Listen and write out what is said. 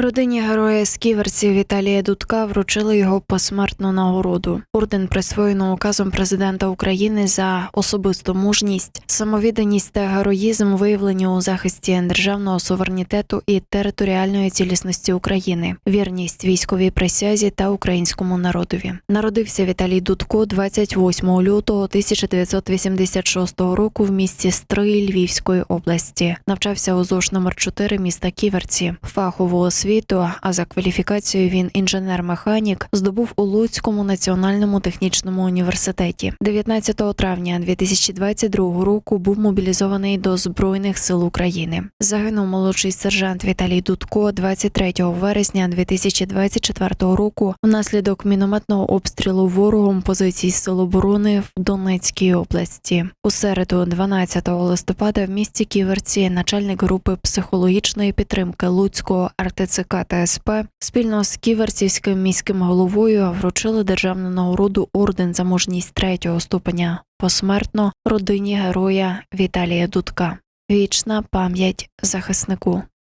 Родині героя сківерців Віталія Дудка вручили його посмертну нагороду. Орден присвоєно указом президента України за особисту мужність, самовідданість та героїзм виявлені у захисті державного суверенітету і територіальної цілісності України, вірність військовій присязі та українському народові. Народився Віталій Дудко 28 лютого 1986 року в місті Стрий Львівської області. Навчався у ЗОШ номер 4 міста Ківерці. Фахову освіту, а за кваліфікацією він інженер-механік, здобув у Луцькому національному технічному університеті. 19 травня 2022 року був мобілізований до Збройних сил України. Загинув молодший сержант Віталій Дудко 23 вересня 2024 року внаслідок мінометного обстрілу ворогом позицій сил оборони в Донецькій області. У середу, 12 листопада, в місті Ківерці, начальник групи психологічної підтримки Луцького РТЦК та СП спільно з ківерцівським міським головою вручили державну нагороду орден за мужність третього ступеня посмертно родині героя Віталія Дудка. Вічна пам'ять захиснику.